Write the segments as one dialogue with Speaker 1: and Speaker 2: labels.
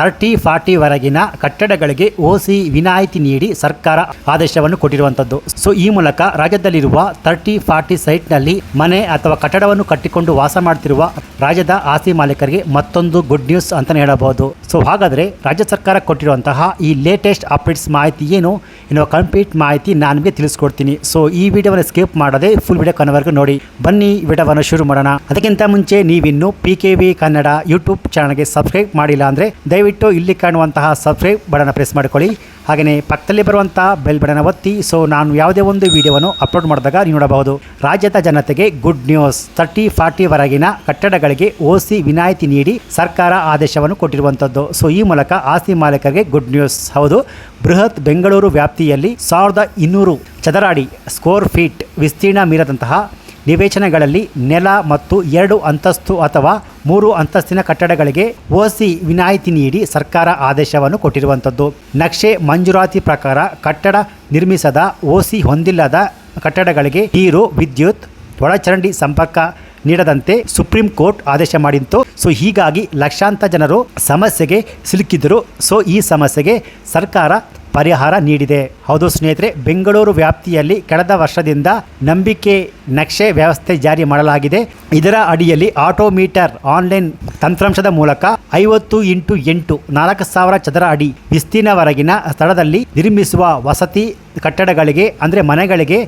Speaker 1: Thirty forty ವರೆಗಿನ ಕಟ್ಟಡಗಳಿಗೆ ಓಸಿ ವಿನಾಯಿತಿ ನೀಡಿ ಸರ್ಕಾರ ಆದೇಶವನ್ನು ಕೊಟ್ಟಿರುವಂತದ್ದು ಸೊ, ಈ ಮೂಲಕ ರಾಜ್ಯದಲ್ಲಿರುವ ತರ್ಟಿ ಫಾರ್ಟಿ ಸೈಟ್ನಲ್ಲಿ ಮನೆ ಅಥವಾ ಕಟ್ಟಡವನ್ನು ಕಟ್ಟಿಕೊಂಡು ವಾಸ ಮಾಡ್ತಿರುವ ರಾಜ್ಯದ ಆಸ್ತಿ ಮಾಲೀಕರಿಗೆ ಮತ್ತೊಂದು ಗುಡ್ ನ್ಯೂಸ್ ಅಂತ ಹೇಳಬಹುದು. ಸೊ, ಹಾಗಾದ್ರೆ ರಾಜ್ಯ ಸರ್ಕಾರ ಕೊಟ್ಟಿರುವಂತಹ ಈ ಲೇಟೆಸ್ಟ್ ಅಪ್ಡೇಟ್ಸ್ ಮಾಹಿತಿ ಏನು? ಎನ್ನುವ ಕಂಪ್ಲೀಟ್ ಮಾಹಿತಿ ನಾನು ನಿಮಗೆ ತಿಳಿಸ್ಕೊಡ್ತೀನಿ. ಸೊ, ಈ ವಿಡಿಯೋವನ್ನು ಸ್ಕಿಪ್ ಮಾಡದೆ ಫುಲ್ ವಿಡಿಯೋ ಕನ್ನವರೆಗೂ ನೋಡಿ. ಬನ್ನಿ, ವಿಡಿಯೋವನ್ನು ಶುರು ಮಾಡೋಣ. ಅದಕ್ಕಿಂತ ಮುಂಚೆ ನೀವಿನ್ನು P K V Kannada YouTube ಚಾನಲ್ಗೆ ಸಬ್ಸ್ಕ್ರೈಬ್ ಮಾಡಿಲ್ಲ ಅಂದರೆ ದಯವಿಟ್ಟು ಇಲ್ಲಿ ಕಾಣುವಂತಹ ಸಬ್ಸ್ಕ್ರೈಬ್ ಬಟನ್ ಪ್ರೆಸ್ ಮಾಡಿಕೊಳ್ಳಿ. ಹಾಗೆಯೇ ಪಕ್ಕದಲ್ಲಿ ಬರುವಂತಹ ಬೆಲ್ ಬಟನ್ ಒತ್ತಿ. ಸೊ ನಾನು ಯಾವುದೇ ಒಂದು ವಿಡಿಯೋವನ್ನು ಅಪ್ಲೋಡ್ ಮಾಡಿದಾಗ ನೀವು ನೋಡಬಹುದು. ರಾಜ್ಯದ ಜನತೆಗೆ ಗುಡ್ ನ್ಯೂಸ್ ತರ್ಟಿ ಫಾರ್ಟಿವರೆಗಿನ ಕಟ್ಟಡಗಳಿಗೆ ಓಸಿ ವಿನಾಯಿತಿ ನೀಡಿ ಸರ್ಕಾರ ಆದೇಶವನ್ನು ಕೊಟ್ಟಿರುವಂಥದ್ದು ಸೊ ಈ ಮೂಲಕ ಆಸ್ತಿ ಮಾಲೀಕರಿಗೆ ಗುಡ್ ನ್ಯೂಸ್ ಹೌದು, ಬೃಹತ್ ಬೆಂಗಳೂರು ವ್ಯಾಪ್ತಿಯಲ್ಲಿ ಸಾವಿರದ ಇನ್ನೂರು ಚದರ ಅಡಿ ಸ್ಕೋರ್ ಫೀಟ್ ವಿಸ್ತೀರ್ಣ ಮೀರದಂತಹ ನಿವೇಶನಗಳಲ್ಲಿ ನೆಲ ಮತ್ತು ಎರಡು ಅಂತಸ್ತು ಅಥವಾ ಮೂರು ಅಂತಸ್ತಿನ ಕಟ್ಟಡಗಳಿಗೆ ಓಸಿ ವಿನಾಯಿತಿ ನೀಡಿ ಸರ್ಕಾರ ಆದೇಶವನ್ನು ಕೊಟ್ಟಿರುವಂಥದ್ದು. ನಕ್ಷೆ ಮಂಜೂರಾತಿ ಪ್ರಕಾರ ಕಟ್ಟಡ ನಿರ್ಮಿಸದ, ಓಸಿ ಹೊಂದಿಲ್ಲದ ಕಟ್ಟಡಗಳಿಗೆ ನೀರು, ವಿದ್ಯುತ್, ಒಳಚರಂಡಿ ಸಂಪರ್ಕ ನೀಡದಂತೆ ಸುಪ್ರೀಂ ಕೋರ್ಟ್ ಆದೇಶ ಮಾಡಿತ್ತು. ಸೊ, ಹೀಗಾಗಿ ಲಕ್ಷಾಂತರ ಜನರು ಸಮಸ್ಯೆಗೆ ಸಿಲುಕಿದ್ದರು. ಸೊ, ಈ ಸಮಸ್ಯೆಗೆ ಸರ್ಕಾರ ಪರಿಹಾರ ನೀಡಿದೆ. ಹೌದು ಸ್ನೇಹಿತರೆ, ಬೆಂಗಳೂರು ವ್ಯಾಪ್ತಿಯಲ್ಲಿ ಕಳೆದ ವರ್ಷದಿಂದ ನಂಬಿಕೆ ನಕ್ಷೆ ವ್ಯವಸ್ಥೆ ಜಾರಿ ಮಾಡಲಾಗಿದೆ. ಇದರ ಅಡಿಯಲ್ಲಿ ಆಟೋಮೀಟರ್ ಆನ್ಲೈನ್ ತಂತ್ರಾಂಶದ ಮೂಲಕ ಐವತ್ತು ಇಂಟು ಎಂಟು ನಾಲ್ಕು ಸಾವಿರ ಚದರ ಅಡಿ ವಿಸ್ತೀರ್ಣವರೆಗಿನ ಸ್ಥಳದಲ್ಲಿ ನಿರ್ಮಿಸುವ ವಸತಿ ಕಟ್ಟಡಗಳಿಗೆ, ಅಂದರೆ ಮನೆಗಳಿಗೆ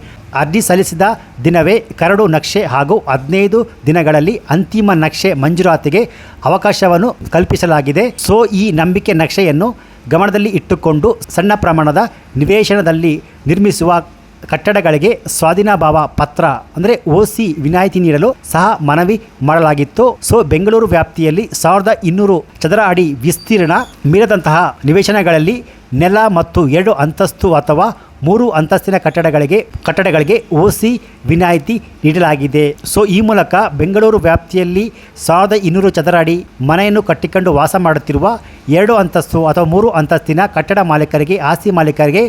Speaker 1: ಅರ್ಜಿ ಸಲ್ಲಿಸಿದ ದಿನವೇ ಕರಡು ನಕ್ಷೆ ಹಾಗೂ ಹದಿನೈದು ದಿನಗಳಲ್ಲಿ ಅಂತಿಮ ನಕ್ಷೆ ಮಂಜೂರಾತಿಗೆ ಅವಕಾಶವನ್ನು ಕಲ್ಪಿಸಲಾಗಿದೆ. ಸೊ, ಈ ನಂಬಿಕೆ ನಕ್ಷೆಯನ್ನು ಗಮನದಲ್ಲಿ ಇಟ್ಟುಕೊಂಡು ಸಣ್ಣ ಪ್ರಮಾಣದ ನಿವೇಶನದಲ್ಲಿ ನಿರ್ಮಿಸುವ ಕಟ್ಟಡಗಳಿಗೆ ಸ್ವಾಧೀನಭಾವ ಪತ್ರ, ಅಂದರೆ ಒ ಸಿ ವಿನಾಯಿತಿ ನೀಡಲು ಸಹ ಮನವಿ ಮಾಡಲಾಗಿತ್ತು. ಸೊ, ಬೆಂಗಳೂರು ವ್ಯಾಪ್ತಿಯಲ್ಲಿ ಸಾವಿರದ ಇನ್ನೂರು ಚದರ ಅಡಿ ವಿಸ್ತೀರ್ಣ ಮೀರದಂತಹ ನಿವೇಶನಗಳಲ್ಲಿ ನೆಲ ಮತ್ತು ಎರಡು ಅಂತಸ್ತು ಅಥವಾ ಮೂರು ಅಂತಸ್ತಿನ ಕಟ್ಟಡಗಳಿಗೆ ಕಟ್ಟಡಗಳಿಗೆ ಓಸಿ ವಿನಾಯಿತಿ ನೀಡಲಾಗಿದೆ. ಸೊ, ಈ ಮೂಲಕ ಬೆಂಗಳೂರು ವ್ಯಾಪ್ತಿಯಲ್ಲಿ ಸಾವಿರದ ಇನ್ನೂರು ಚದರ ಅಡಿ ಮನೆಯನ್ನು ಕಟ್ಟಿಕೊಂಡು ವಾಸ ಮಾಡುತ್ತಿರುವ ಎರಡು ಅಂತಸ್ತು ಅಥವಾ ಮೂರು ಅಂತಸ್ತಿನ ಕಟ್ಟಡ ಮಾಲೀಕರಿಗೆ, ಆಸ್ತಿ ಮಾಲೀಕರಿಗೆ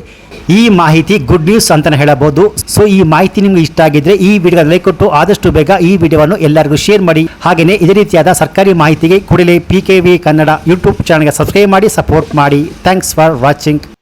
Speaker 1: ಈ ಮಾಹಿತಿ ಗುಡ್ ನ್ಯೂಸ್ ಅಂತಲೇ ಹೇಳಬಹುದು. ಸೊ, ಈ ಮಾಹಿತಿ ನಿಮಗೆ ಇಷ್ಟ ಆಗಿದ್ರೆ ಈ ವಿಡಿಯೋ ಲೈಕ್ ಕೊಟ್ಟು ಆದಷ್ಟು ಬೇಗ ಈ ವಿಡಿಯೋವನ್ನು ಎಲ್ಲರಿಗೂ ಶೇರ್ ಮಾಡಿ. ಹಾಗೆಯೇ ಇದೇ ರೀತಿಯಾದ ಸರ್ಕಾರಿ ಮಾಹಿತಿಗೆ ಕೂಡಲೇ P K V Kannada YouTube ಚಾನಲ್ಗೆ ಸಬ್ಸ್ಕ್ರೈಬ್ ಮಾಡಿ ಸಪೋರ್ಟ್ ಮಾಡಿ. Thanks for watching